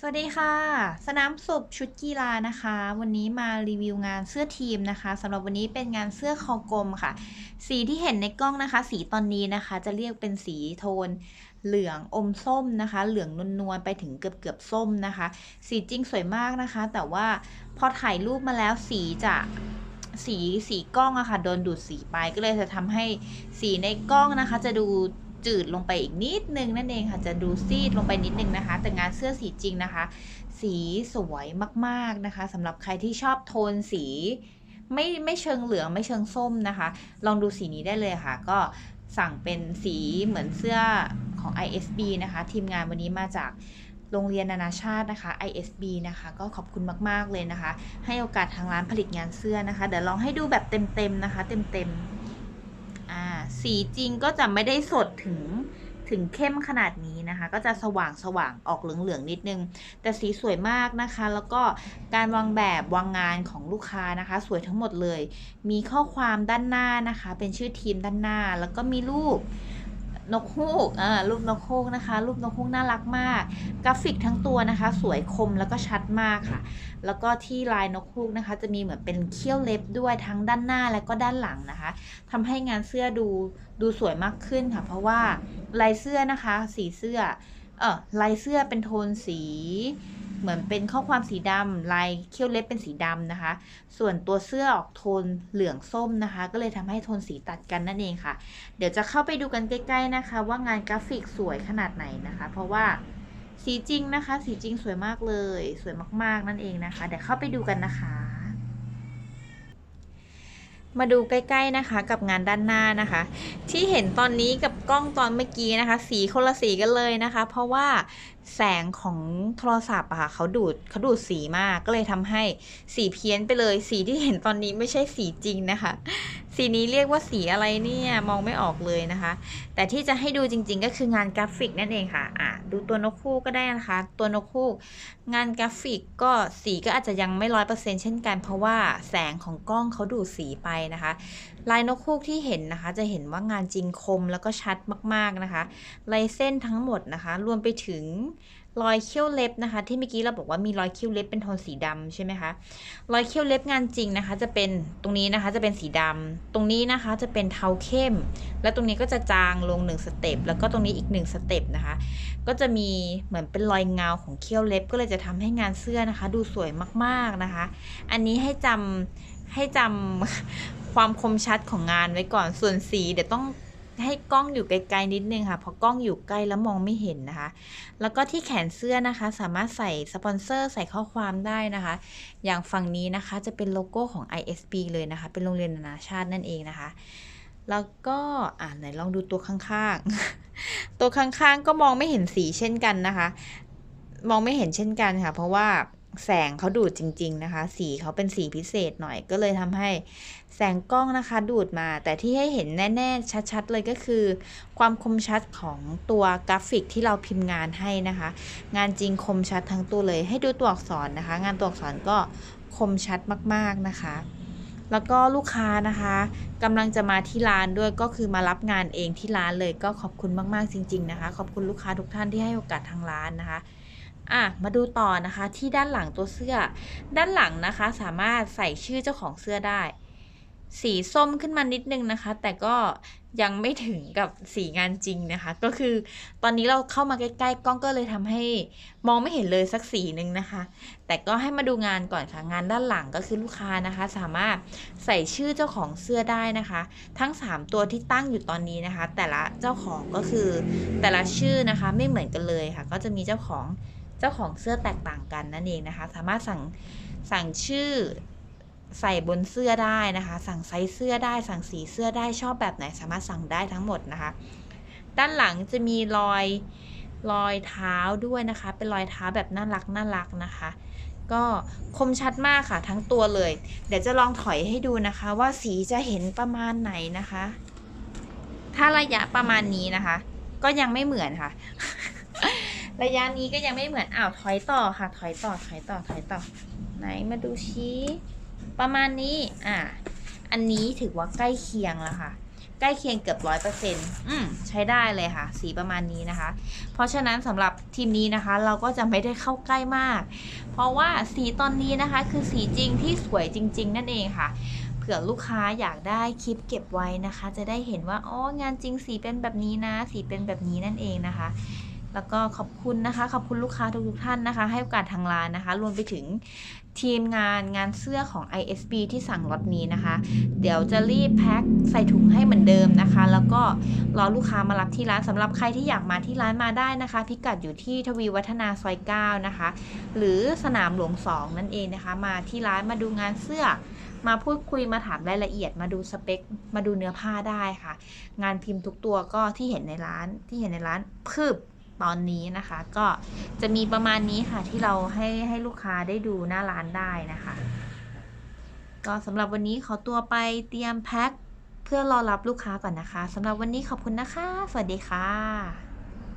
สวัสดีค่ะ สนามสุบชุดกีฬานะคะ วันนี้มารีวิวงานเสื้อทีมนะคะสำหรับวันนี้เป็นงานเสื้อคอกลมค่ะ สีที่เห็นในกล้องนะคะ สีตอนนี้นะคะ จะเรียกเป็นสีโทน เหลืองอมส้มนะคะ เหลืองนวลๆไปถึงเกือบเกือบส้มนะคะ สีจริงสวยมากนะคะ แต่ว่าพอถ่ายรูปมาแล้วสีจะสีสีกล้องอะค่ะโดนดูดสีไปก็เลยจะทำให้สีในกล้องนะคะ จะดู จืดลงไปอีกนิดนึงนั่นเองค่ะจะดูซีดลงไปนิดนึงนะคะ แต่งานเสื้อสีจริงนะคะ สีสวยมากๆนะคะสำหรับใครที่ชอบโทนสีไม่ไม่เชิงเหลืองไม่เชิงส้มนะคะ ลองดูสีนี้ได้เลยค่ะ ก็สั่งเป็นสีเหมือนเสื้อของ ISB นะคะ ทีมงานวันนี้มาจากโรงเรียนนานาชาตินะคะ ISB นะคะ ก็ขอบคุณมาก ๆ เลยนะคะ ให้โอกาสทางร้านผลิตงานเสื้อนะคะ เดี๋ยวลองให้ดูแบบเต็ม ๆ นะคะ เต็ม ๆ สีจริงก็จะไม่ได้สดถึงถึงเข้มขนาดนี้นะคะ ก็จะสว่างสว่างออกเหลืองๆนิดนึง แต่สีสวยมากนะคะ แล้วก็การวางแบบวางงานของลูกค้านะคะ สวยทั้งหมดเลย มีข้อความด้านหน้านะคะ เป็นชื่อทีมด้านหน้า แล้วก็มีรูปนกฮูกอ่ารูปนกฮูกนะคะ รูปนกฮูกน่ารักมาก กราฟิกทั้งตัวนะคะ สวยคมแล้วก็ชัดมากค่ะ แล้วก็ที่ลายนกฮูกนะคะ จะมีเหมือนเป็นเขี้ยวเล็บด้วยทั้งด้านหน้าและก็ด้านหลังนะคะทำให้งานเสื้อดูดูสวยมากขึ้นค่ะ เพราะว่าลายเสื้อนะคะ สีเสื้อเออลายเสื้อเป็นโทนสี เหมือนเป็นข้อความสีดำลายเขี้ยวเล็บเป็นสีดำนะคะ ส่วนตัวเสื้อออกโทนเหลืองส้มนะคะ ก็เลยทำให้โทนสีตัดกันนั่นเองค่ะ เดี๋ยวจะเข้าไปดูกันใกล้ ๆนะคะ ว่างานกราฟิกสวยขนาดไหนนะคะ เพราะว่า สีจริงนะคะ สีจริงสวยมากเลย สวยมากๆนั่นเองนะคะ เดี๋ยวเข้าไปดูกันนะคะ มาดูใกล้ๆนะคะ กับงานด้านหน้านะคะ ที่เห็นตอนนี้กับกล้องตอนเมื่อกี้นะคะ สีคนละสีกันเลยนะคะ เพราะว่าแสงของโทรศัพท์อะค่ะเขาดูดเขาดูดสีมากก็เลยทำให้สีเพี้ยนไปเลย สีที่เห็นตอนนี้ไม่ใช่สีจริงนะคะ สีนี้เรียกว่าสีอะไรเนี่ยมองไม่ออกเลยนะคะ แต่ที่จะให้ดูจริงๆก็คืองานกราฟิกนั่นเองค่ะอะดูตัวนกคู่ก็ได้นะคะ ตัวนกคู่งานกราฟิกก็สีก็อาจจะยังไม่ร้อยเปอร์เซ็นเช่นกัน เพราะว่าแสงของกล้องเขาดูดสีไปนะคะ ลายนกฮูกที่เห็นนะคะ จะเห็นว่างานจริงคมแล้วก็ชัดมากๆนะคะลายเส้นทั้งหมดนะคะ รวมไปถึง รอยเขี้ยวเล็บนะคะ ที่เมื่อกี้เราบอกว่ามีรอยเขี้ยวเล็บเป็นโทนสีดำใช่ไหมคะรอยเขี้ยวเล็บงานจริงนะคะ จะเป็นตรงนี้นะคะจะเป็นสีดำตรงนี้นะคะจะเป็นเทาเข้ม แล้วตรงนี้ก็จะจางลงหนึ่งสเต็ปแล้วก็ตรงนี้อีกหนึ่งสเต็ปนะคะ ก็จะมีเหมือนเป็นรอยเงาของเขี้ยวเล็บ ก็เลยจะทำให้งานเสื้อนะคะ ดูสวยมากๆนะคะ อันนี้ให้จำให้จำความคมชัดของงานไว้ก่อนส่วนสีเดี๋ยวต้อง ให้กล้องอยู่ไกลๆนิดนึงค่ะเพราะกล้องอยู่ใกล้แล้วมองไม่เห็นนะคะ แล้วก็ที่แขนเสื้อนะคะ สามารถใส่สปอนเซอร์ใส่ข้อความได้นะคะ อย่างฝั่งนี้นะคะจะเป็นโลโก้ของ ISB เลยนะคะ เป็นโรงเรียนนานาชาตินั่นเองนะคะ แล้วก็อ่าไหนลองดูตัวข้างๆ ตัวข้างๆก็มองไม่เห็นสีเช่นกันนะคะ มองไม่เห็นเช่นกันค่ะ เพราะว่า แสงเขาดูดจริง ๆ นะคะ สีเขาเป็นสีพิเศษหน่อยก็เลยทำให้แสงกล้องนะคะดูดมา แต่ที่ให้เห็นแน่ๆ ชัดๆ เลยก็คือ ความคมชัดของตัวกราฟิกที่เราพิมพ์งานให้นะคะ งานจริงคมชัดทั้งตัวเลย ให้ดูตัวอักษรนะคะ งานตัวอักษรก็คมชัดมากๆนะคะแล้วก็ลูกค้านะคะกำลังจะมาที่ร้านด้วยก็คือมารับงานเองที่ร้านเลยก็ขอบคุณมากๆจริง ๆนะคะ ขอบคุณลูกค้าทุกท่านที่ให้โอกาสทางร้านนะคะ อะมาดูต่อนะคะที่ด้านหลังตัวเสื้อ ด้านหลังนะคะสามารถใส่ชื่อเจ้าของเสื้อได้ สีส้มขึ้นมานิดนึงนะคะ แต่ก็ยังไม่ถึงกับสีงานจริงนะคะ ก็คือตอนนี้เราเข้ามาใกล้ๆกล้องก็เลยทำให้มองไม่เห็นเลยสักสีหนึ่งนะคะ แต่ก็ให้มาดูงานก่อนค่ะงานด้านหลังก็คือลูกค้านะคะ สามารถใส่ชื่อเจ้าของเสื้อได้นะคะ ทั้ง 3 ตัวที่ตั้งอยู่ตอนนี้นะคะ แต่ละเจ้าของก็คือแต่ละชื่อนะคะไม่เหมือนกันเลยค่ะ ก็จะมีเจ้าของ เจ้าของเสื้อแตกต่างกันนั่นเองนะคะ สามารถสั่งสั่งชื่อใส่บนเสื้อได้นะคะ สั่งไซส์เสื้อได้ สั่งสีเสื้อได้ชอบแบบไหน สามารถสั่งได้ทั้งหมดนะคะ ด้านหลังจะมีรอยรอยเท้าด้วยนะคะ เป็นรอยเท้าแบบน่ารักน่ารักนะคะ ก็คมชัดมากค่ะทั้งตัวเลย เดี๋ยวจะลองถอยให้ดูนะคะ ว่าสีจะเห็นประมาณไหนนะคะ ถ้าระยะประมาณนี้นะคะ ก็ยังไม่เหมือนค่ะ ระยะนี้ก็ยังไม่เหมือนอ้าวถอยต่อค่ะ ถอยต่อถอยต่อถอยต่อ ไหนมาดูชี้ ประมาณนี้อะอันนี้ถือว่าใกล้เคียงแล้วค่ะ ใกล้เคียงเกือบร้อยเปอร์เซ็นต์อืมใช้ได้เลยค่ะ สีประมาณนี้นะคะ เพราะฉะนั้นสำหรับทีมนี้นะคะ เราก็จะไม่ได้เข้าใกล้มาก เพราะว่าสีตอนนี้นะคะ คือสีจริงที่สวยจริง ๆ นั่นเองค่ะเผื่อลูกค้าอยากได้คลิปเก็บไว้นะคะ จะได้เห็นว่าอ๋องานจริงสีเป็นแบบนี้นะ สีเป็นแบบนี้นั่นเองนะคะ แล้วก็ขอบคุณนะคะ ขอบคุณลูกค้าทุกๆท่านนะคะ ให้โอกาสทางร้านนะคะ รวมไปถึงทีมงานงานเสื้อของ ISB ที่สั่งล็อตนี้นะคะ เดี๋ยวจะรีบแพ็คใส่ถุงให้เหมือนเดิมนะคะ แล้วก็รอลูกค้ามารับที่ร้านสำหรับใครที่อยากมาที่ร้านมาได้นะคะ พิกัดอยู่ที่ทวีวัฒนาซอย 9 นะคะ หรือสนามหลวง 2 นั่นเองนะคะ มาที่ร้านมาดูงานเสื้อ มาพูดคุยมาถามรายละเอียด มาดูสเปค มาดูเนื้อผ้าได้ค่ะ งานพิมพ์ทุกตัวก็ที่เห็นในร้านที่เห็นในร้านพืบ ตอนนี้นะคะ ก็จะมีประมาณนี้ค่ะที่เราให้ให้ลูกค้าได้ดูหน้าร้านได้นะคะ ก็สำหรับวันนี้ขอตัวไปเตรียมแพ็คเพื่อรอรับลูกค้าก่อนนะคะสำหรับวันนี้ขอบคุณนะคะ สวัสดีค่ะ